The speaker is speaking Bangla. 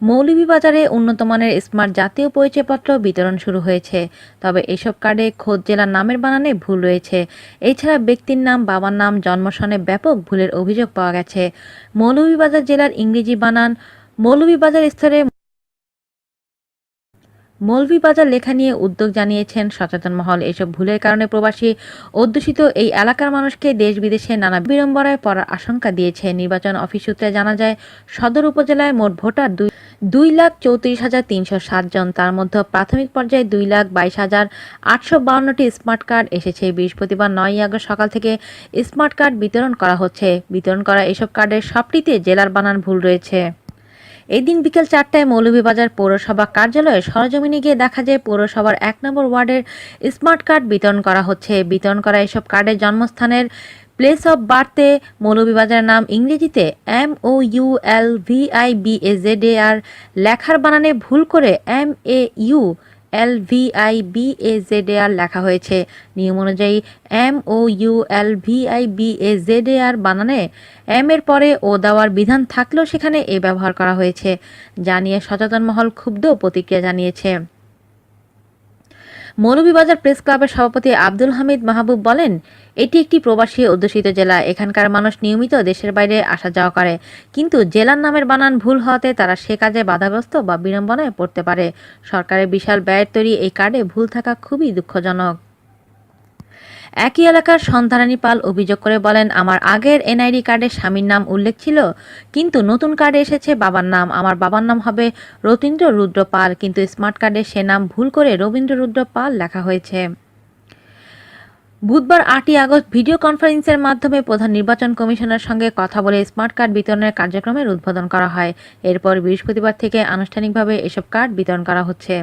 মৌলভীবাজারে উন্নত মানের স্মার্ট জাতীয় পরিচয়পত্র বিতরণ শুরু হয়েছে। তবে এসব কার্ডে খোদ জেলার নামের বানানে ভুল রয়েছে। এছাড়া ব্যক্তির নাম, বাবার নাম, জন্মসনে ব্যাপক ভুলের অভিযোগ পাওয়া গেছে। মৌলভীবাজার জেলার ইংরেজি বানান মৌলভীবাজার স্তরে মৌলভীবাজার লেখা নিয়ে উদ্যোগ জানিয়েছেন সচেতন মহল। এসব ভুলের কারণে প্রবাসী অধ্যুষিত এই এলাকার মানুষকে দেশ বিদেশে নানা বিড়ম্বনায় পড়ার আশঙ্কা দিয়েছে। নির্বাচন অফিস সূত্রে জানা যায়, সদর উপজেলায় মোট ভোটার দুই দুই লাখ চৌত্রিশ হাজার তিনশো ষাট জন। তার মধ্যে প্রাথমিক পর্যায়ে দুই লাখ বাইশ হাজার আটশো বাউন্নটি স্মার্ট কার্ড এসেছে। বৃহস্পতিবার নয়ই আগস্ট সকাল থেকে স্মার্ট কার্ড বিতরণ করা হচ্ছে। বিতরণ করা এসব কার্ডের সবটিতে জেলার বানান ভুল রয়েছে। এদিন বিকেল চারটায় মৌলভীবাজার পৌরসভা কার্যালয়ে সরজমিনে গিয়ে দেখা যায়, পৌরসভার এক নম্বর ওয়ার্ডের স্মার্ট কার্ড বিতরণ করা হচ্ছে। বিতরণ করা এসব কার্ডের জন্মস্থানের প্লেস অফ বার্থে মৌলভীবাজারের নাম ইংরেজিতে M O U L V I B A Z A R লেখার বানানে ভুল করে M A U L V I B A Z A R হয়েছে। নিয়ম অনুযায়ী M O U L V I B A Z A বানানে M এর পরে ও দেওয়ার বিধান থাকলেও সেখানে এ ব্যবহার করা হয়েছে। যা নিয়ে সচেতন মহল ক্ষুব্ধ প্রতিক্রিয়া জানিয়েছে। মৌলভীবাজার প্রেস ক্লাবের সভাপতি আব্দুল হামিদ মাহবুব বলেন, এটি একটি প্রবাসী অধ্যুষিত জেলা। এখানকার মানুষ নিয়মিত দেশের বাইরে আসা যাওয়া করে। কিন্তু জেলার নামের বানান ভুল হওয়াতে তারা সে কাজে বাধাগ্রস্ত বা বিড়ম্বনায় পড়তে পারে। সরকারের বিশাল ব্যয়ের তৈরি এই কার্ডে ভুল থাকা খুবই দুঃখজনক। একই এলাকার সন্তানানী পাল অভিযোগ করে বলেন, আমার আগের এনআইডি কার্ডে স্বামীর নাম উল্লেখ ছিল, কিন্তু নতুন কার্ডে এসেছে বাবার নাম। আমার বাবার নাম হবে রতীন্দ্র রুদ্র পাল, কিন্তু স্মার্ট কার্ডে সে নাম ভুল করে রবীন্দ্র রুদ্র পাল লেখা হয়েছে। বুধবার আটই আগস্ট ভিডিও কনফারেন্সের মাধ্যমে প্রধান নির্বাচন কমিশনের সঙ্গে কথা বলে স্মার্ট কার্ড বিতরণের কার্যক্রমের উদ্বোধন করা হয়। এরপর বৃহস্পতিবার থেকে আনুষ্ঠানিকভাবে এসব কার্ড বিতরণ করা হচ্ছে।